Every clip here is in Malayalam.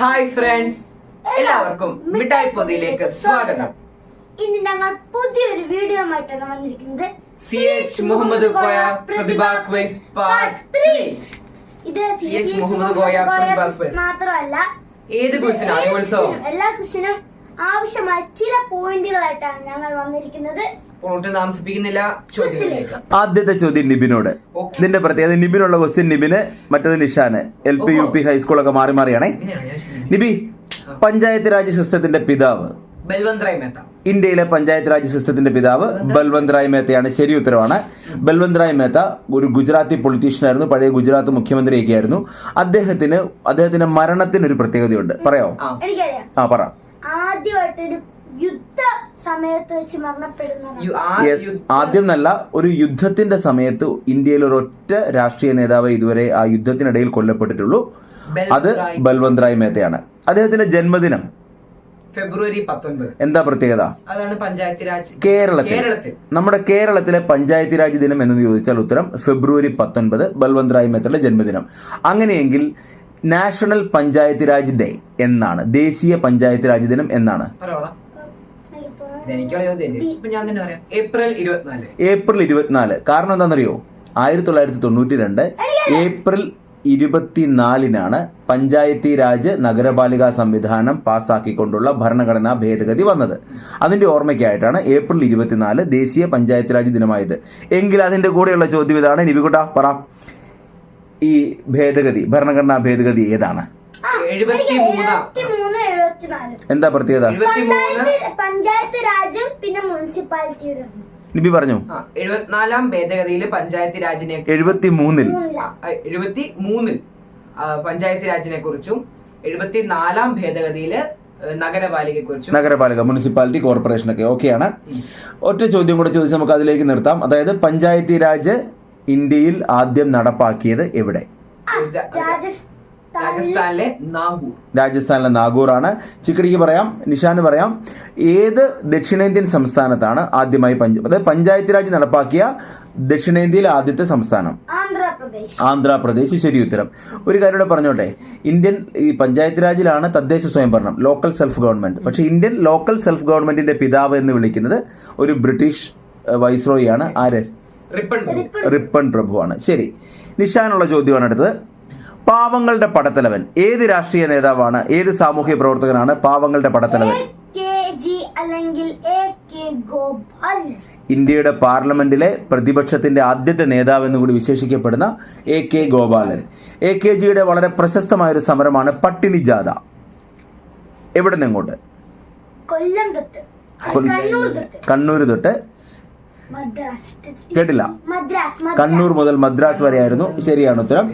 ഹായ് ഫ്രണ്ട്സ് എല്ലാവർക്കും മിഠായി പൊതിയിലേക്ക് സ്വാഗതം. ഇന്ന് ഞങ്ങൾ പുതിയൊരു വീഡിയോ ആയിട്ടാണ് വന്നിരിക്കുന്നത്. C H Muhammad Koya Prathibha quiz part three ഇത് C H Muhammad Koya Prathibha quiz. മാത്രമല്ല ഏത് ക്വസ്റ്റിനും എല്ലാ ക്വസ്റ്റിനും ആവശ്യമായ ചില പോയിന്റുകളായിട്ടാണ് ഞങ്ങൾ വന്നിരിക്കുന്നത്. ഒട്ടും താമസിപ്പിക്കുന്നില്ല ചോദ്യം ആദ്യത്തെ ചോദ്യം നിബിനോട്. ഇതിന്റെ പ്രത്യേകത നിബിനുള്ള ക്വസ്റ്റ്യൻ നിബിന് മറ്റത് നിഷാന്. എൽ പി യു പി ഹൈസ്കൂളൊക്കെ മാറി മാറിയാണേ. നിബി പഞ്ചായത്ത് രാജ് സിസ്റ്റത്തിന്റെ പിതാവ്. ബൽവന്ത് റായ് മേത്ത. ഇന്ത്യയിലെ പഞ്ചായത്ത് രാജ് സിസ്റ്റത്തിന്റെ പിതാവ് ബൽവന്ത് റായ് മേത്തയാണ് ശരി ഉത്തരവാണ്. ബൽവന്ത് റായ് മേത്ത ഒരു ഗുജറാത്തി പൊളിറ്റീഷ്യനായിരുന്നു പഴയ ഗുജറാത്ത് മുഖ്യമന്ത്രിയൊക്കെ ആയിരുന്നു അദ്ദേഹത്തിന് അദ്ദേഹത്തിന്റെ മരണത്തിന് ഒരു പ്രത്യേകതയുണ്ട്. പറയാമോ ആ. എനിക്കറിയാം. ആ പറ. ആദ്യമായിട്ടൊരു യുദ്ധ സമയത്ത് വെച്ച് ആദ്യം നല്ല ഒരു യുദ്ധത്തിന്റെ സമയത്ത് ഇന്ത്യയിൽ ഒരു ഒറ്റ രാഷ്ട്രീയ നേതാവ് ഇതുവരെ ആ യുദ്ധത്തിനിടയിൽ കൊല്ലപ്പെട്ടിട്ടുള്ളൂ. അത്. ബൽവന്ത് റായ്. മേത്തയാണ്. അദ്ദേഹത്തിന്റെ ജന്മദിനം. ഫെബ്രുവരി പത്തൊൻപത്. എന്താ പ്രത്യേകത? അതാണ് പഞ്ചായത്ത് രാജ് കേരളത്തിൽ. കേരളത്തിൽ. നമ്മുടെ കേരളത്തിലെ പഞ്ചായത്ത് രാജ് ദിനം എന്ന് ചോദിച്ചാൽ ഉത്തരം ഫെബ്രുവരി പത്തൊൻപത് ബൽവന്ത് റായ് മേത്തയുടെ ജന്മദിനം. അങ്ങനെയെങ്കിൽ നാഷണൽ പഞ്ചായത്ത് രാജ് ഡേ എന്നാണ്. ദേശീയ പഞ്ചായത്ത് രാജ് ദിനം എന്നാണ്. എനിക്കുള്ള ചോദ്യം ഇപ്പൊ ഞാൻ തന്നെ പറയാം. ഏപ്രിൽ ഇരുപത്തിനാല്. ഏപ്രിൽ ഇരുപത്തിനാല്. കാരണം എന്താണെന്നറിയോ? ആയിരത്തി തൊള്ളായിരത്തി തൊണ്ണൂറ്റി രണ്ട് ഏപ്രിൽ ഇരുപത്തിനാലിനാണ് പഞ്ചായത്തി രാജ് നഗരപാലിക സംവിധാനം പാസ്സാക്കിക്കൊണ്ടുള്ള ഭരണഘടനാ ഭേദഗതി വന്നത്. അതിന്റെ ഓർമ്മയ്ക്കായിട്ടാണ് ഏപ്രിൽ ഇരുപത്തിനാല് ദേശീയ പഞ്ചായത്ത് രാജ് ദിനമായത്. എങ്കിൽ അതിന്റെ കൂടെയുള്ള ചോദ്യം ഇതാണ്. നിവികുട്ട പറ. ഈ ഭേദഗതി ഭരണഘടനാ ഭേദഗതി ഏതാണ്? ആ, എഴുപത്തി മൂന്നാം. എന്താ പ്രത്യേകത? പഞ്ചായത്ത് രാജും പിന്നെ മുനിസിപ്പാലിറ്റിയുടെ. ലിപി പറഞ്ഞു. എഴുപത്തിനാലാം ഭേദഗതിയിൽ പഞ്ചായത്ത് രാജിനെ എഴുപത്തി മൂന്നിൽ എഴുപത്തി മൂന്നിൽ പഞ്ചായത്ത് രാജിനെ കുറിച്ചും എഴുപത്തിനാലാം ഭേദഗതിയിൽ നഗരപാലികയെ കുറിച്ചും. നഗരപാലിക മുനിസിപ്പാലിറ്റി കോർപ്പറേഷൻ ഒക്കെ ഓക്കെയാണ് ഒറ്റ ചോദ്യം കൂടെ ചോദിച്ച് നമുക്ക് അതിലേക്ക് നിർത്താം. അതായത് പഞ്ചായത്തി രാജ് ഇന്ത്യയിൽ ആദ്യം നടപ്പാക്കിയത് എവിടെ? രാജസ്ഥാനിലെ നാഗൂർ. രാജസ്ഥാനിലെ നാഗൂറാണ്. ചിക്കടിക്ക് പറയാം നിഷാന് പറയാം. ഏത് ദക്ഷിണേന്ത്യൻ സംസ്ഥാനത്താണ് ആദ്യമായി പഞ്ചായത്ത് അതായത് പഞ്ചായത്ത് രാജ് നടപ്പാക്കിയ ദക്ഷിണേന്ത്യയിലെ ആദ്യത്തെ സംസ്ഥാനം? ആന്ധ്രാപ്രദേശ്. ആന്ധ്രാപ്രദേശ്. ശരി ഉത്തരം. ഒരു കാര്യം കൂടെ പറഞ്ഞോട്ടെ. ഇന്ത്യൻ ഈ പഞ്ചായത്ത് രാജിലാണ് തദ്ദേശ സ്വയംഭരണം ലോക്കൽ സെൽഫ് ഗവൺമെന്റ്. പക്ഷേ ഇന്ത്യൻ ലോക്കൽ സെൽഫ് ഗവൺമെന്റിന്റെ പിതാവ് എന്ന് വിളിക്കുന്നത് ഒരു ബ്രിട്ടീഷ് വൈസ്രോയിയാണ്. ആര്? റിപ്പൺ റിപ്പൺ പ്രഭുവാണ്. ശരി. നിഷാനുള്ള ചോദ്യമാണ് അടുത്തത്. പാവങ്ങളുടെ പടത്തലവൻ. ഏത് രാഷ്ട്രീയ നേതാവാണ് ഏത് സാമൂഹ്യ പ്രവർത്തകനാണ് പാവങ്ങളുടെ പടത്തലവൻ? അല്ലെങ്കിൽ ഇന്ത്യയുടെ പാർലമെന്റിലെ പ്രതിപക്ഷത്തിന്റെ ആദ്യത്തെ നേതാവ് എന്ന് കൂടി വിശേഷിക്കപ്പെടുന്ന A K Gopalan. A K ജിയുടെ വളരെ പ്രശസ്തമായ ഒരു സമരമാണ് പട്ടിണി ജാഥ. എവിടെ നിന്നിങ്ങോട്ട് കൊല്ലം തൊട്ട്. കണ്ണൂർ തൊട്ട്. കേട്ടില്ല. കണ്ണൂർ മുതൽ മദ്രാസ് വരെ ആയിരുന്നു ശരിയാണ് ഉത്തരം.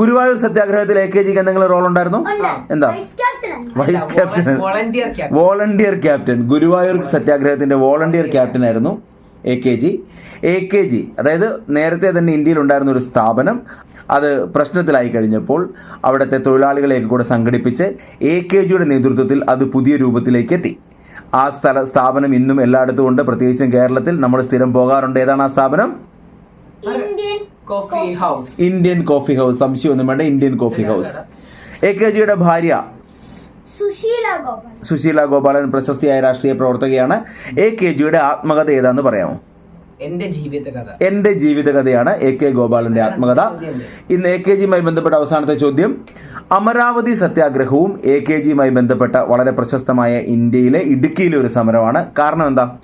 ഗുരുവായൂർ സത്യാഗ്രഹത്തിൽ എ കെ ജിക്ക് എന്തെങ്കിലും റോൾ ഉണ്ടായിരുന്നു? എന്താ? Vice ക്യാപ്റ്റനാണ്. Vice captain volunteer captain volunteer captain Guruvayur സത്യാഗ്രഹത്തിന്റെ volunteer captain ആയിരുന്നു A K G. A K G അതായത് നേരത്തെ തന്നെ ഇന്ത്യയിൽ ഉണ്ടായിരുന്ന ഒരു സ്ഥാപനം അത് പ്രശ്നത്തിലായി കഴിഞ്ഞപ്പോൾ അവിടുത്തെ തൊഴിലാളികളെയൊക്കെ കൂടെ സംഘടിപ്പിച്ച് എ കെ ജിയുടെ നേതൃത്വത്തിൽ അത് പുതിയ രൂപത്തിലേക്ക് എത്തി. ആ സ്ഥല സ്ഥാപനം ഇന്നും എല്ലായിടത്തും ഉണ്ട്. പ്രത്യേകിച്ചും കേരളത്തിൽ നമ്മൾ സ്ഥിരം പോകാറുണ്ട്. ഏതാണ് ആ സ്ഥാപനം? Indian coffee house Indian coffee house സംശയമൊന്നും വേണ്ട. Indian coffee house A K ജിയുടെ ഭാര്യ സുശീല ഗോപാലൻ പ്രശസ്തിയായ രാഷ്ട്രീയ പ്രവർത്തകയാണ്. എ കെ ജിയുടെ ആത്മകഥ ഏതാന്ന് പറയാമോ? എന്റെ ജീവിതകഥയാണ് എ കെ ഗോപാലന്റെ ആത്മകഥ. ഇന്ന് എ കെ ജിയുമായി ബന്ധപ്പെട്ട അവസാനത്തെ ചോദ്യം. അമരാവതി സത്യാഗ്രഹവും എ കെ ജിയുമായി ബന്ധപ്പെട്ട വളരെ പ്രശസ്തമായ ഇന്ത്യയിലെ ഇടുക്കിയിലെ ഒരു സമരമാണ്. കാരണം എന്താ?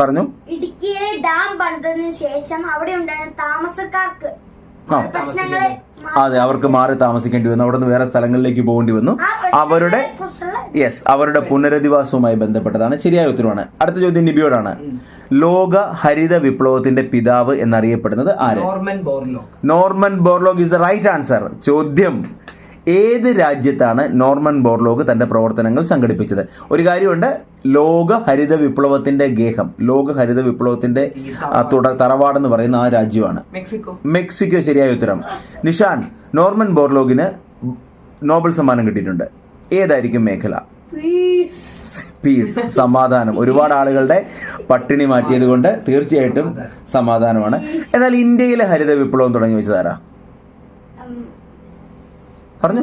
പറഞ്ഞു. ഇടുക്കിയിലെ ഡാം പണിതതിനു ശേഷം അവിടെ ഉണ്ടായ താമസക്കാർക്ക് അതെ അവർക്ക് മാറി താമസിക്കേണ്ടി വന്നു. അവിടെ നിന്ന് വേറെ സ്ഥലങ്ങളിലേക്ക് പോകേണ്ടി വന്നു. അവരുടെ യെസ് അവരുടെ പുനരധിവാസവുമായി ബന്ധപ്പെട്ടതാണ്. ശരിയായ ഉത്തരവാണ്. അടുത്ത ചോദ്യം നിബിയോടാണ്. ലോക ഹരിത വിപ്ലവത്തിന്റെ പിതാവ് എന്നറിയപ്പെടുന്നത് ആര്? Norman Borlaug Norman Borlaug is the right answer ചോദ്യം. ഏത് രാജ്യത്താണ് നോർമൻ ബോർലോഗ് തന്റെ പ്രവർത്തനങ്ങൾ സംഘടിപ്പിച്ചത്? ഒരു കാര്യമുണ്ട് ലോക ഹരിത വിപ്ലവത്തിന്റെ ഗേഹം ലോക ഹരിത വിപ്ലവത്തിന്റെ എന്ന് തറവാടെന്ന് പറയുന്ന ആ രാജ്യമാണ്. മെക്സിക്കോ. മെക്സിക്കോ ശരിയായ ഉത്തരം. നിഷാൻ നോർമൻ ബോർലോഗിന് നോബൽ സമ്മാനം കിട്ടിയിട്ടുണ്ട്. ഏതായിരിക്കും മേഖല? പീസ്. സമാധാനം. ഒരുപാട് ആളുകളുടെ പട്ടിണി മാറ്റിയത് കൊണ്ട് തീർച്ചയായിട്ടും സമാധാനമാണ്. എന്നാൽ ഇന്ത്യയിലെ ഹരിത വിപ്ലവം തുടങ്ങി വെച്ചതാരാ പറഞ്ഞു?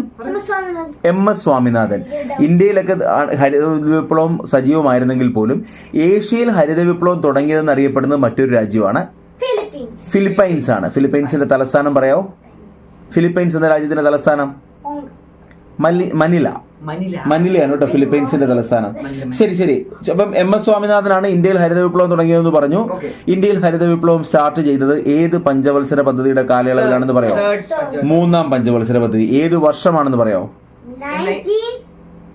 M S Swaminathan. ഇന്ത്യയിലൊക്കെ ഹരിത വിപ്ലവം സജീവമായിരുന്നെങ്കിൽ പോലും ഏഷ്യയിൽ ഹരിത വിപ്ലവം തുടങ്ങിയതെന്ന് അറിയപ്പെടുന്നത് മറ്റൊരു രാജ്യമാണ്. ഫിലിപ്പീൻസ്. ആണ്. ഫിലിപ്പൈൻസിന്റെ തലസ്ഥാനം പറയാമോ ഫിലിപ്പൈൻസ് എന്ന രാജ്യത്തിന്റെ തലസ്ഥാനം? മനില. മനിലയാണ് കേട്ടോ ഫിലിപ്പൈൻസിന്റെ തലസ്ഥാനം. ശരി ശരി. അപ്പം എം എസ് സ്വാമിനാഥനാണ് ഇന്ത്യയിൽ ഹരിത വിപ്ലവം തുടങ്ങിയതെന്ന് പറഞ്ഞു. ഇന്ത്യയിൽ ഹരിത വിപ്ലവം സ്റ്റാർട്ട് ചെയ്തത് ഏത് പഞ്ചവത്സര പദ്ധതിയുടെ കാലയളവിലാണെന്ന് പറയാം മൂന്നാം പഞ്ചവത്സര പദ്ധതി. ഏത് വർഷമാണെന്ന് പറയാം നയന്റീൻ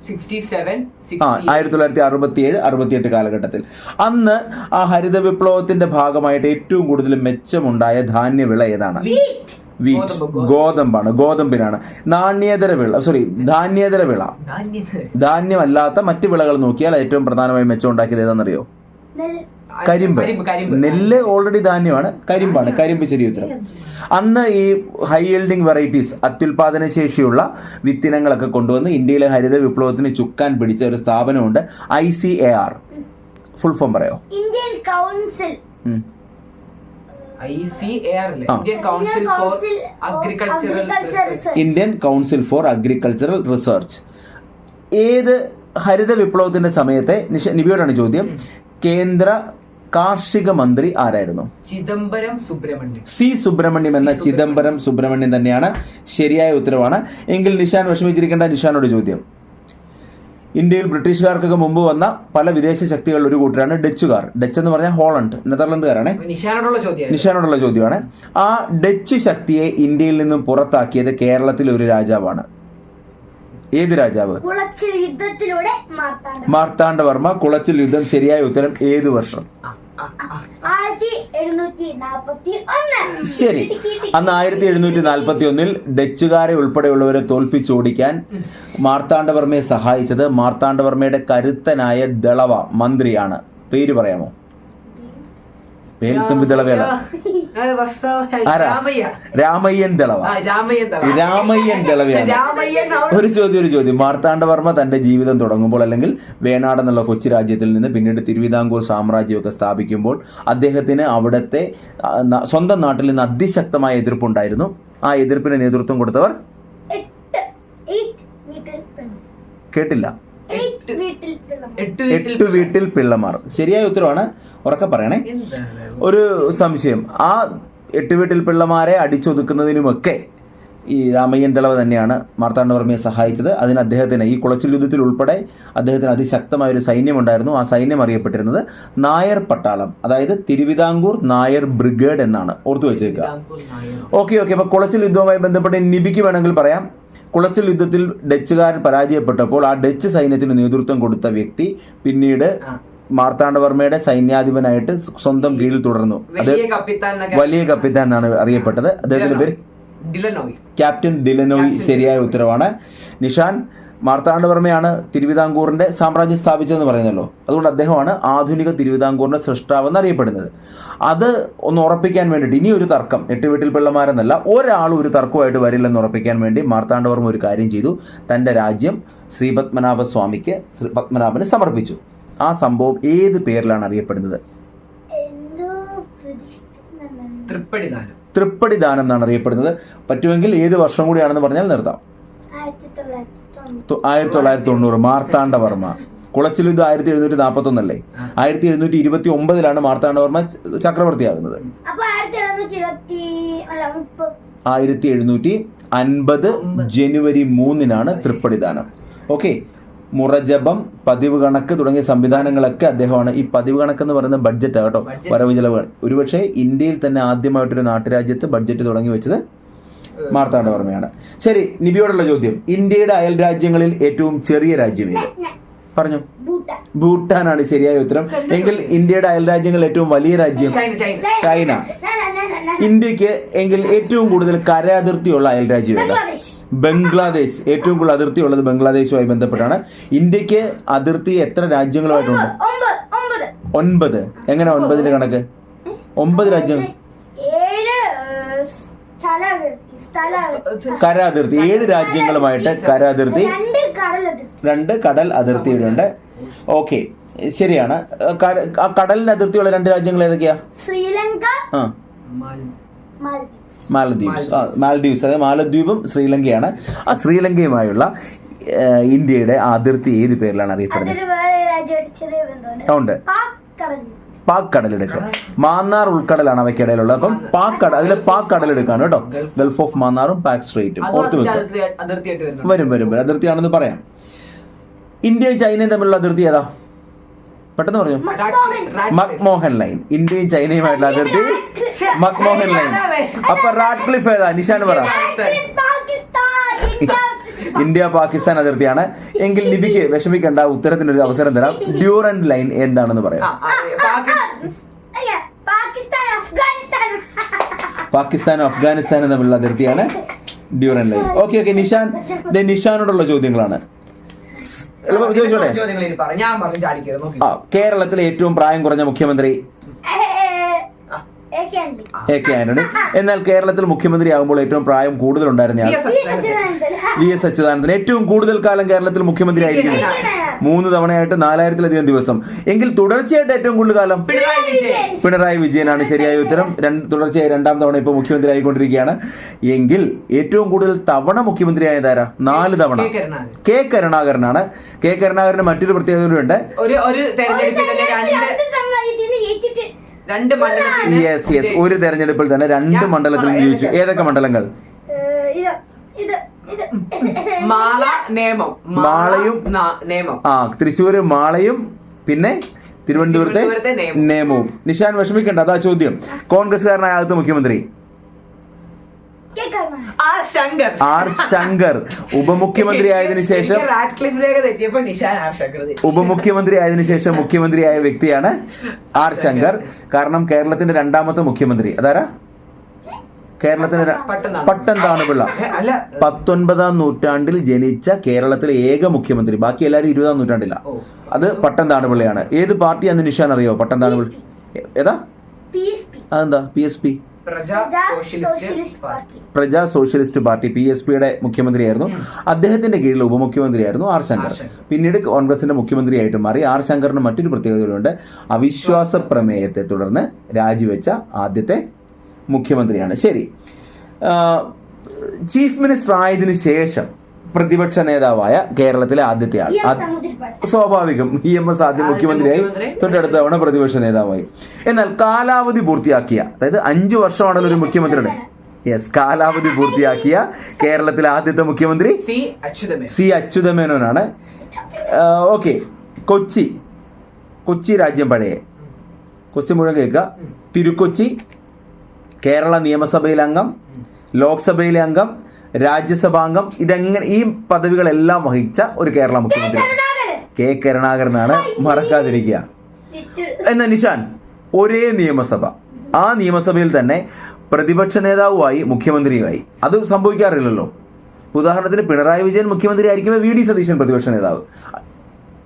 67, ആ 60. ആയിരത്തി തൊള്ളായിരത്തി അറുപത്തി ഏഴ് അറുപത്തിയെട്ട് കാലഘട്ടത്തിൽ. അന്ന് ആ ഹരിത വിപ്ലവത്തിന്റെ ഭാഗമായിട്ട് ഏറ്റവും കൂടുതൽ മെച്ചമുണ്ടായ ധാന്യവിള ഏതാണ്? വീറ്റ് ഗോതമ്പാണ്. ഗോതമ്പിനാണ്. നാണ്യേതര വിള. സോറി ധാന്യേതര വിള. ധാന്യം. ധാന്യമല്ലാത്ത മറ്റു വിളകൾ നോക്കിയാൽ ഏറ്റവും പ്രധാനമായും മെച്ചം ഉണ്ടാക്കിയത് ഏതാണെന്നറിയോ? നെല്ല്. കരിമ്പ്. നെല്ല് ഓൾറെഡി ധാന്യമാണ്. കരിമ്പാണ്. കരിമ്പ് ശരി ഉത്തരം. അന്ന് ഈ ഹൈ യീൽഡിംഗ് വെറൈറ്റീസ് അത്യുൽപാദന ശേഷിയുള്ള വിത്തിനങ്ങളൊക്കെ കൊണ്ടുവന്ന് ഇന്ത്യയിലെ ഹരിത വിപ്ലവത്തിന് ചുക്കാൻ പിടിച്ച ഒരു സ്ഥാപനമുണ്ട് I C A R. Full form പറയോ? Indian council. Indian council for agricultural Agriculture Research. Indian council for agricultural research ഏത് ഹരിത വിപ്ലവത്തിന്റെ സമയത്തെ നിഷ നിബിയോടാണ് ചോദ്യം. കേന്ദ്ര കാർഷിക മന്ത്രി ആരായിരുന്നു? ചിദംബരം സുബ്രഹ്മണ്യം. സി സുബ്രഹ്മണ്യം എന്ന ചിദംബരം സുബ്രഹ്മണ്യം തന്നെയാണ് ശരിയായ ഉത്തരവാണ്. എങ്കിൽ നിഷാൻ വിഷമിച്ചിരിക്കേണ്ട നിഷാനോട് ചോദ്യം. ഇന്ത്യയിൽ ബ്രിട്ടീഷുകാർക്കൊക്കെ മുമ്പ് വന്ന പല വിദേശ ശക്തികളുടെ ഒരു കൂട്ടരാണ് ഡച്ചുകാർ. ഡച്ച് എന്ന് പറഞ്ഞാൽ ഹോളണ്ട് നെതർലൻഡുകാരാണ്. നിഷാനോടുള്ള ചോദ്യം നിഷാനോടുള്ള ചോദ്യമാണ്. ആ ഡച്ച് ശക്തിയെ ഇന്ത്യയിൽ നിന്നും പുറത്താക്കിയത് കേരളത്തിലെ ഒരു രാജാവാണ്. ഏത് രാജാവ്? കുളച്ചിൽ യുദ്ധത്തിലൂടെ മാർത്താണ്ഡ മാർത്താണ്ഡവർമ്മ. കുളച്ചിൽ യുദ്ധം ശരിയായ ഉത്തരം ഏത് വർഷം? ശരി. അന്ന് ആയിരത്തി എഴുന്നൂറ്റി നാൽപ്പത്തി ഒന്നിൽ ഡച്ചുകാരെ ഉൾപ്പെടെയുള്ളവരെ തോൽപ്പിച്ചോടിക്കാൻ മാർത്താണ്ഡവർമ്മയെ സഹായിച്ചത് മാർത്താണ്ഡവർമ്മയുടെ കരുത്തനായ ദളവ മന്ത്രിയാണ്. പേര് പറയാമോ? വേലുത്തമ്പി രാമയ്യ. രാമയ്യൻ ദളവ. രാമയ്യൻ ദളവയാണ്. ഒരു ചോദ്യം ഒരു ചോദ്യം. മാർത്താണ്ഡവർമ്മ തന്റെ ജീവിതം തുടങ്ങുമ്പോൾ അല്ലെങ്കിൽ വേണാട് എന്നുള്ള കൊച്ചു രാജ്യത്തിൽ നിന്ന് പിന്നീട് തിരുവിതാംകൂർ സാമ്രാജ്യമൊക്കെ സ്ഥാപിക്കുമ്പോൾ അദ്ദേഹത്തിന് അവിടുത്തെ സ്വന്തം നാട്ടിൽ നിന്ന് അതിശക്തമായ എതിർപ്പുണ്ടായിരുന്നു. ആ എതിർപ്പിന് നേതൃത്വം കൊടുത്തവർ? കേട്ടില്ല. എട്ട് വീട്ടിൽ എട്ട് വീട്ടിൽ പിള്ളമാർ. ശരിയായ ഉത്തരവാണ്. ഉറക്കെ പറയണേ. ഒരു സംശയം. ആ എട്ട് വീട്ടിൽ പിള്ളമാരെ അടിച്ചൊതുക്കുന്നതിനുമൊക്കെ ഈ രാമയ്യൻ ദളവ തന്നെയാണ് മാർത്താണ്ഡവർമ്മയെ സഹായിച്ചത്. അതിന് അദ്ദേഹത്തിന് ഈ കുളച്ചിൽ യുദ്ധത്തിൽ ഉൾപ്പെടെ അദ്ദേഹത്തിന് അതിശക്തമായ ഒരു സൈന്യമുണ്ടായിരുന്നു. ആ സൈന്യം അറിയപ്പെട്ടിരുന്നത് നായർ പട്ടാളം അതായത് തിരുവിതാംകൂർ നായർ ബ്രിഗേഡ് എന്നാണ്. ഓർത്തു വെച്ചേക്കുക. Okay okay. അപ്പോൾ കുളച്ചിൽ യുദ്ധവുമായി ബന്ധപ്പെട്ട് നിബിക്ക് വേണമെങ്കിൽ പറയാം. കുളച്ചിൽ യുദ്ധത്തിൽ ഡച്ചുകാരൻ പരാജയപ്പെട്ടപ്പോൾ ആ ഡച്ച് സൈന്യത്തിന് നേതൃത്വം കൊടുത്ത വ്യക്തി പിന്നീട്. മാർത്താണ്ഡവർമ്മയുടെ സൈന്യാധിപനായിട്ട് സ്വന്തം കീഴിൽ തുടർന്നു. അത് വലിയ കപ്പിത്താൻ എന്നാണ് അറിയപ്പെട്ടത്. അദ്ദേഹത്തിന്റെ പേര് ക്യാപ്റ്റൻ ഡിലനോയി ശരിയായ ഉത്തരവാണ്. നിഷാൻ മാർത്താണ്ഡവർമ്മയാണ് തിരുവിതാംകൂറിന്റെ സാമ്രാജ്യം സ്ഥാപിച്ചതെന്ന് പറയുന്നല്ലോ. അതുകൊണ്ട് അദ്ദേഹമാണ് ആധുനിക തിരുവിതാംകൂറിന്റെ സൃഷ്ടാവെന്ന് അറിയപ്പെടുന്നത് അത് ഒന്ന് ഉറപ്പിക്കാൻ വേണ്ടിയിട്ട് ഇനി ഒരു തർക്കം. എട്ട് വീട്ടിൽ പിള്ളമാരെന്നല്ല ഒരാളും ഒരു തർക്കമായിട്ട് വരില്ലെന്ന് ഉറപ്പിക്കാൻ വേണ്ടി മാർത്താണ്ഡവർമ്മ ഒരു കാര്യം ചെയ്തു. തന്റെ രാജ്യം ശ്രീ പത്മനാഭ സ്വാമിക്ക് ശ്രീ പത്മനാഭന് സമർപ്പിച്ചു. ആ സംഭവം ഏത് പേരിലാണ് അറിയപ്പെടുന്നത്? തൃപ്പടിദാനം പ്രതിഷ്ഠ എന്നുള്ളത്. തൃപ്പടി ദാനം തൃപ്പടി ദാനം എന്നാണ് അറിയപ്പെടുന്നത്. പറ്റുമെങ്കിൽ ഏത് വർഷം കൂടിയാണെന്ന് പറഞ്ഞാൽ നിർത്താം. ആയിരത്തി തൊള്ളായിരത്തി ആയിരത്തി തൊള്ളായിരത്തി തൊണ്ണൂറ് മാർത്താണ്ഡവർമ്മ കുളച്ചിൽ ഇത് ആയിരത്തി എഴുന്നൂറ്റി നാൽപ്പത്തി ഒന്നല്ലേ ആയിരത്തി എഴുന്നൂറ്റി ഇരുപത്തി ഒമ്പതിലാണ് മാർത്താണ്ഡവർമ്മ ചക്രവർത്തിയാകുന്നത് ആയിരത്തി എഴുന്നൂറ്റി അൻപത് ജനുവരി മൂന്നിനാണ് തൃപ്പടിദാനം. ഓക്കെ. മുറജപം പതിവ് കണക്ക് തുടങ്ങിയ സംവിധാനങ്ങളൊക്കെ അദ്ദേഹമാണ് ഈ പതിവ് കണക്ക് എന്ന് പറയുന്ന ബഡ്ജറ്റ് കേട്ടോ. Budget. വരവ് ചെലവ് ഒരുപക്ഷെ ഇന്ത്യയിൽ തന്നെ ആദ്യമായിട്ടൊരു നാട്ടുരാജ്യത്ത് ബഡ്ജറ്റ് തുടങ്ങി വെച്ചത് മാർത്താണ്ഡവർമ്മയാണ് ശരി നിബിയോടുള്ള ചോദ്യം. ഇന്ത്യയുടെ അയൽ രാജ്യങ്ങളിൽ ഏറ്റവും ചെറിയ രാജ്യം ഏത്? പറഞ്ഞു. ഭൂട്ടാൻ. ഭൂട്ടാനാണ് ശരിയായ ഉത്തരം. എങ്കിൽ ഇന്ത്യയുടെ അയൽ രാജ്യങ്ങളിൽ ഏറ്റവും വലിയ രാജ്യം ചൈന ഇന്ത്യയ്ക്ക് എങ്കിൽ ഏറ്റവും കൂടുതൽ കര അതിർത്തിയുള്ള അയൽ രാജ്യം ഏതാ? ബംഗ്ലാദേശ്. ബംഗ്ലാദേശ്. ഏറ്റവും കൂടുതൽ അതിർത്തി ഉള്ളത് ബംഗ്ലാദേശുമായി ബന്ധപ്പെട്ടാണ്. ഇന്ത്യയ്ക്ക് അതിർത്തി എത്ര രാജ്യങ്ങളുമായിട്ടുണ്ട്? ഒമ്പത് ഒമ്പത്. ഒൻപത്. എങ്ങനെ ഒൻപതിന്റെ കണക്ക്? ഒമ്പത് രാജ്യം ഏഴ് ഏഹ്, സ്ഥല അതിർത്തി കര അതിർത്തി ഏഴ് രാജ്യങ്ങളുമായിട്ട് കര അതിർത്തി രണ്ട് കടൽ അതിർത്തി രണ്ട് കടൽ അതിർത്തി ഇവിടെയുണ്ട്. ഓക്കെ. ശരിയാണ്. ആ കടലിന് അതിർത്തിയുള്ള രണ്ട് രാജ്യങ്ങൾ ഏതൊക്കെയാ? ശ്രീലങ്ക ആ. മാലദ്വീപ്സ് മാലദ്വീപ്സ് ആ മാലദ്വീപ്സ് അതായത് മാലദ്വീപും ശ്രീലങ്കയാണ്. ആ ശ്രീലങ്കയുമായുള്ള ഇന്ത്യയുടെ അതിർത്തി ഏത് പേരിലാണ് അറിയപ്പെടുന്നത്? ഉണ്ട്. പാക് കടലെടുക്ക് മാന്നാർ ഉൾക്കടലാണ് അവയ്ക്കിടയിലുള്ളത്. അപ്പം പാക് കടൽ അതിലെ പാക് കടലിടുക്കാണ് കേട്ടോ. ഗൾഫ് ഓഫ് മാന്നാറും പാക് സ്ട്രേറ്റും ഓർത്ത് വെക്കുക. വരും വരും വരും. അതിർത്തിയാണെന്ന് പറയാം. ഇന്ത്യയും ചൈനയും തമ്മിലുള്ള അതിർത്തി ഏതാ? പെട്ടെന്ന് പറഞ്ഞു. മക്മോഹൻ. ലൈൻ ഇന്ത്യയും ചൈനയുമായിട്ടുള്ള അതിർത്തി മക്മോഹൻ ലൈൻ അപ്പൊ റാഡ്ക്ലിഫ് ഏതാ? നിഷാന് പറ. ഇന്ത്യ പാകിസ്ഥാൻ അതിർത്തിയാണ്. എങ്കിൽ ലിപിക്ക് വിഷമിക്കേണ്ട ഉത്തരത്തിനൊരു അവസരം തരാം. ഡ്യൂറന്റ് ലൈൻ എന്താണെന്ന് പറയാം. പാകിസ്ഥാനും അഫ്ഗാനിസ്ഥാനും തമ്മിലുള്ള അതിർത്തിയാണ് Durand line okay okay Nishan. ദേ നിഷാനോടുള്ള ചോദ്യങ്ങളാണ്. ചോദിച്ചോട്ടെ? കേരളത്തിലെ ഏറ്റവും പ്രായം കുറഞ്ഞ മുഖ്യമന്ത്രി എ കെ ആന്റണി. എന്നാൽ കേരളത്തിൽ മുഖ്യമന്ത്രി ആകുമ്പോൾ ഏറ്റവും പ്രായം കൂടുതൽ ഉണ്ടായിരുന്നയാൾ വി എസ് അച്യുതാനന്ദൻ. ഏറ്റവും കൂടുതൽ കാലം കേരളത്തിൽ മുഖ്യമന്ത്രി ആയിരിക്കുന്നത് മൂന്ന് തവണയായിട്ട് നാലായിരത്തിലധികം ദിവസം. എങ്കിൽ തുടർച്ചയായിട്ട് ഏറ്റവും കൂടുതൽ കാലം? പിണറായി വിജയനാണ് ശരിയായ ഉത്തരം. രണ്ട് തുടർച്ചയായി രണ്ടാം തവണ ഇപ്പോൾ മുഖ്യമന്ത്രി ആയിക്കൊണ്ടിരിക്കുകയാണ്. എങ്കിൽ ഏറ്റവും കൂടുതൽ തവണ മുഖ്യമന്ത്രി ആയതാരാ നാല് തവണ. കെ. കരുണാകരനാണ്. കെ കരുണാകരന് മറ്റൊരു പ്രത്യേകത കൂടിയുണ്ട് ഒരു ഒരു തെരഞ്ഞെടുപ്പിൽ തന്നെ രണ്ട് രണ്ട് സമയത്ത് ജയിച്ചിട്ട് രണ്ട് മണ്ഡലത്തിൽ യെസ് യെസ് ഒരു തെരഞ്ഞെടുപ്പിൽ തന്നെ രണ്ട് മണ്ഡലത്തിൽ ജയിച്ചു ഏതൊക്കെ? മണ്ഡലങ്ങൾ? മാള നേമം. മാളയും നേമം. ആ തൃശ്ശൂര് മാളയും പിന്നെ തിരുവനന്തപുരത്തെ. നേമവും. നിഷാൻ വിഷമിക്കേണ്ട അതാ ചോദ്യം. കോൺഗ്രസ്സുകാരനായ ആദ്യത്തെ മുഖ്യമന്ത്രി കെ കരുണാകരൻ ആ ശങ്കർ ആർ ശങ്കർ. ഉപമുഖ്യമന്ത്രി ആയതിനു ശേഷം എനിക്ക് റാഡ്ക്ലിഫിലേക്ക് നിഷാൻ ആർ ശങ്കർ ഉപമുഖ്യമന്ത്രി ആയതിനു ശേഷം മുഖ്യമന്ത്രിയായ വ്യക്തിയാണ് ആർ ശങ്കർ. കാരണം കേരളത്തിന്റെ രണ്ടാമത്തെ മുഖ്യമന്ത്രി. അതാരാ? കേരളത്തിന്റെ ര- പട്ടം അല്ല പത്തൊൻപതാം നൂറ്റാണ്ടിൽ ജനിച്ച കേരളത്തിലെ ഏക മുഖ്യമന്ത്രി. ബാക്കി എല്ലാവരും ഇരുപതാം നൂറ്റാണ്ടില്ല. അത് പട്ടം താണുപിള്ളയാണ് ഏത് പാർട്ടിയാന്ന് നിഷാൻ അറിയോ? പട്ടം താണുപിള്ള ഏതാ? അതെന്താ? P S P. Praja socialist party. Party. Praja socialist party P S പിയുടെ മുഖ്യമന്ത്രിയായിരുന്നു. അദ്ദേഹത്തിന്റെ കീഴിൽ ഉപമുഖ്യമന്ത്രിയായിരുന്നു ആർ ശങ്കർ. പിന്നീട് കോൺഗ്രസിന്റെ മുഖ്യമന്ത്രിയായിട്ട് മാറി ആർ ശങ്കറിന് മറ്റൊരു പ്രത്യേകതയുണ്ട്. അവിശ്വാസ പ്രമേയത്തെ തുടർന്ന് രാജിവെച്ച ആദ്യത്തെ മുഖ്യമന്ത്രിയാണ്. ശരി. ചീഫ് മിനിസ്റ്റർ ആയതിനു ശേഷം പ്രതിപക്ഷ നേതാവായ കേരളത്തിലെ ആദ്യത്തെ ആൾ സ്വാഭാവികം. ഇ എം എസ് ആദ്യം മുഖ്യമന്ത്രിയായി മുഖ്യമന്ത്രി. തൊട്ടടുത്ത തവണ പ്രതിപക്ഷ നേതാവായി. എന്നാൽ കാലാവധി പൂർത്തിയാക്കിയ അതായത് അഞ്ചു വർഷമാണല്ലോ ഒരു മുഖ്യമന്ത്രിയുടെ. യെസ് കാലാവധി പൂർത്തിയാക്കിയ കേരളത്തിലെ ആദ്യത്തെ മുഖ്യമന്ത്രി സി അച്യുതമേനോനാണ്. ഓക്കെ. കൊച്ചി. കൊച്ചി രാജ്യം പഴയ. കൊച്ചി മുഴുവൻ കേൾക്കുക. തിരുക്കൊച്ചി കേരള നിയമസഭയിലെ അംഗം ലോക്സഭയിലെ അംഗം രാജ്യസഭാ അംഗം ഇതെങ്ങനെ ഈ പദവികളെല്ലാം വഹിച്ച ഒരു കേരള മുഖ്യമന്ത്രി? കെ കരുണാകരനാണ് മറക്കാതിരിക്കുക. എന്നാ എന്നാൽ നിഷാൻ ഒരേ നിയമസഭ. ആ നിയമസഭയിൽ തന്നെ പ്രതിപക്ഷ നേതാവുമായി മുഖ്യമന്ത്രിയുമായി. അത് സംഭവിക്കാറില്ലല്ലോ. ഉദാഹരണത്തിന് പിണറായി വിജയൻ മുഖ്യമന്ത്രി ആയിരിക്കുമ്പോൾ വി ഡി സതീശൻ പ്രതിപക്ഷ നേതാവ്.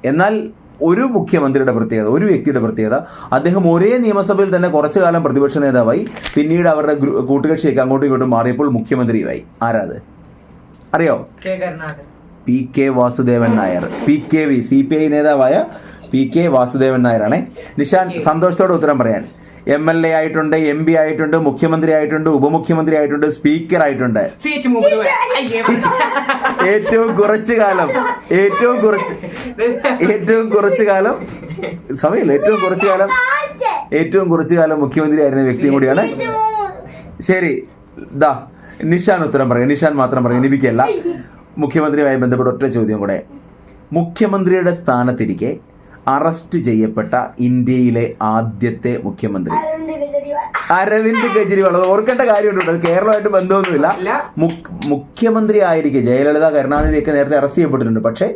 എന്നാൽ ഒരു മുഖ്യമന്ത്രിയുടെ പ്രത്യേകത ഒരു വ്യക്തിയുടെ പ്രത്യേകത അദ്ദേഹം ഒരേ നിയമസഭയിൽ തന്നെ കുറച്ചു കാലം പ്രതിപക്ഷ നേതാവായി പിന്നീട് അവരുടെ കൂട്ടുകക്ഷിയൊക്കെ അങ്ങോട്ടും ഇങ്ങോട്ടും മാറിയപ്പോൾ മുഖ്യമന്ത്രിയുമായി. ആരാത്? അറിയോ? P K Vasudevan Nair. P K V C P I നേതാവായ പി കെ വാസുദേവൻ നായരാണേ. നിഷാൻ സന്തോഷത്തോടെ ഉത്തരം പറയാൻ. എം എൽ എ ആയിട്ടുണ്ട് എം പി ആയിട്ടുണ്ട് മുഖ്യമന്ത്രി ആയിട്ടുണ്ട് ഉപമുഖ്യമന്ത്രി ആയിട്ടുണ്ട് സ്പീക്കർ ആയിട്ടുണ്ട്. ഏറ്റവും കുറച്ചു കാലം ഏറ്റവും കുറച്ച് ഏറ്റവും കുറച്ചു കാലം സമയമില്ല ഏറ്റവും കുറച്ചു കാലം ഏറ്റവും കുറച്ചു കാലം മുഖ്യമന്ത്രി ആയിരുന്ന വ്യക്തിയും കൂടിയാണ്. ശരി ദാ നിഷാൻ ഉത്തരം പറയും നിഷാൻ മാത്രം പറയും നിബിക്കല്ല മുഖ്യമന്ത്രിയുമായി ബന്ധപ്പെട്ട ഒറ്റ ചോദ്യം കൂടെ. മുഖ്യമന്ത്രിയുടെ സ്ഥാനത്തിരിക്കെ അറസ്റ്റ് ചെയ്യപ്പെട്ട ഇന്ത്യയിലെ ആദ്യത്തെ മുഖ്യമന്ത്രി. അരവിന്ദ് കെജ്രിവാൾ. അത് ഓർക്കേണ്ട കാര്യമുണ്ട്. അത് കേരളമായിട്ട് ബന്ധമൊന്നുമില്ല. മുഖ്യമന്ത്രി ആയിരിക്കെ ജയലളിത കരുണാനിധിയൊക്കെ നേരത്തെ അറസ്റ്റ് ചെയ്യപ്പെട്ടിട്ടുണ്ട്. പക്ഷേ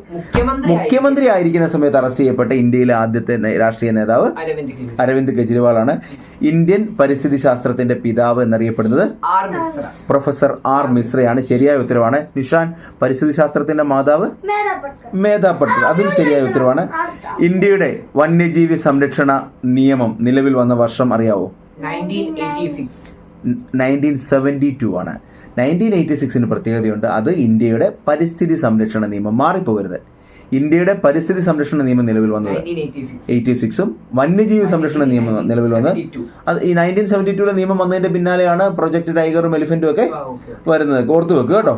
മുഖ്യമന്ത്രി ആയിരിക്കുന്ന സമയത്ത് അറസ്റ്റ് ചെയ്യപ്പെട്ട ഇന്ത്യയിലെ ആദ്യത്തെ രാഷ്ട്രീയ നേതാവ് അരവിന്ദ് കെജ്രിവാൾ. ആണ് കെജ്രിവാളാണ്. ഇന്ത്യൻ പരിസ്ഥിതി ശാസ്ത്രത്തിന്റെ പിതാവ് എന്നറിയപ്പെടുന്നത് പ്രൊഫസർ ആർ മിശ്രയാണ്. ശരിയായ ഉത്തരവാണ്. നിഷാൻ പരിസ്ഥിതി ശാസ്ത്രത്തിന്റെ മാതാവ് മേധാ പട്ടേൽ അതും ശരിയായ ഉത്തരവാണ്. ഇന്ത്യയുടെ വന്യജീവി സംരക്ഷണ നിയമം നിലവിൽ വന്ന വർഷം അറിയാവോ? നയന്റീൻ സെവന്റി ടു ആണ്. നയന്റീൻ എയ്റ്റി സിക്സിന് പ്രത്യേകതയുണ്ട്. അത് ഇന്ത്യയുടെ പരിസ്ഥിതി സംരക്ഷണ നിയമം മാറിപ്പോകരുത്. ഇന്ത്യയുടെ പരിസ്ഥിതി സംരക്ഷണ നിയമം നിലവിൽ വന്നത് എയ്റ്റി സിക്സ്. വന്യജീവി സംരക്ഷണ നിയമം നിലവിൽ വന്നത് അത് ഈ നയന്റീൻ സെവന്റി ടൂലെ നിയമം വന്നതിന്റെ പിന്നാലെയാണ് പ്രൊജക്ട് ടൈഗറും എലിഫന്റും ഒക്കെ വരുന്നത്. ഓർത്ത് വെക്കുക കേട്ടോ.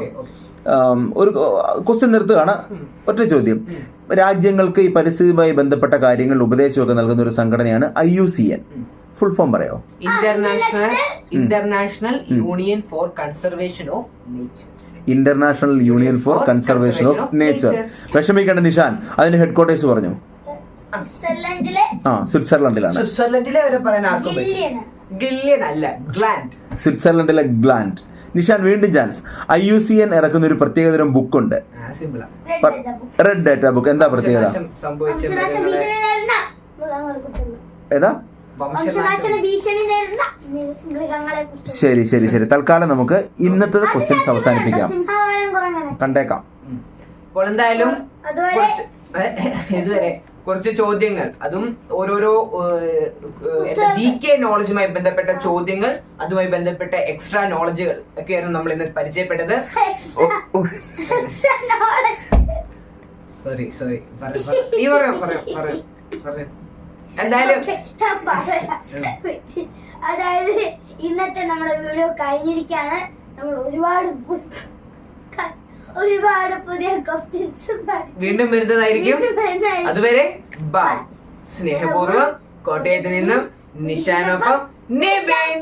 ഒരു ക്വസ്റ്റ്യൻ നിർത്തുകയാണ്. ഒറ്റ ചോദ്യം. രാജ്യങ്ങൾക്ക് ഈ പരിസ്ഥിതിയുമായി ബന്ധപ്പെട്ട കാര്യങ്ങൾ ഉപദേശമൊക്കെ നൽകുന്ന ഒരു സംഘടനയാണ് I U C N. Full form പറയോ? International international union for conservation of nature international union for conservation of nature വിഷമിക്കേണ്ട നിഷാൻ. അതിന്റെ ഹെഡ് ക്വാർട്ടേഴ്സ് പറഞ്ഞു. ആ സ്വിറ്റ്സർലൻഡിലാണ് സ്വിറ്റ്സർലൻഡിലെ വരെ പറയാൻ ആർക്കും ഗില്യൻ അല്ല ഗ്ലാൻഡ് സ്വിറ്റ്സർലൻഡിലെ ഗ്ലാൻഡ് നിഷാൻ വീണ്ടും chance I U C N ഇറക്കുന്ന ഒരു പ്രത്യേകതരം ബുക്ക് ഉണ്ട്. Red data book red data book എന്താ പ്രത്യേകത? ഏതാ? ശരി ശരി ശരി. തൽക്കാലം നമുക്ക് ഇന്നത്തെ ക്വസ്റ്റ്യൻസ് അവസാനിപ്പിക്കാം. കണ്ടേക്കാം. അപ്പോൾ എന്തായാലും ഇതുവരെ കുറച്ച് ചോദ്യങ്ങൾ അതും ഓരോരോ ജി കെ നോളജുമായി ബന്ധപ്പെട്ട ചോദ്യങ്ങൾ അതുമായി ബന്ധപ്പെട്ട എക്സ്ട്രാ നോളജുകൾ ഒക്കെയായിരുന്നു നമ്മൾ ഇന്ന് പരിചയപ്പെട്ടത്. സോറി. സോറി സോറി നീ പറയാം പറയാം പറയാം പറയോ. എന്തായാലും അതായത് ഇന്നത്തെ നമ്മുടെ വീഡിയോ കഴിഞ്ഞിരിക്കാണ് നമ്മൾ ഒരുപാട് ഒരുപാട് പുതിയ ക്വസ്റ്റ്യൻസും വീണ്ടും വരുന്നതായിരിക്കും. അതുവരെ ബൈ സ്നേഹപൂർവം കോട്ടയത്ത് നിന്നും നിശാനൊപ്പം നിവിൻ.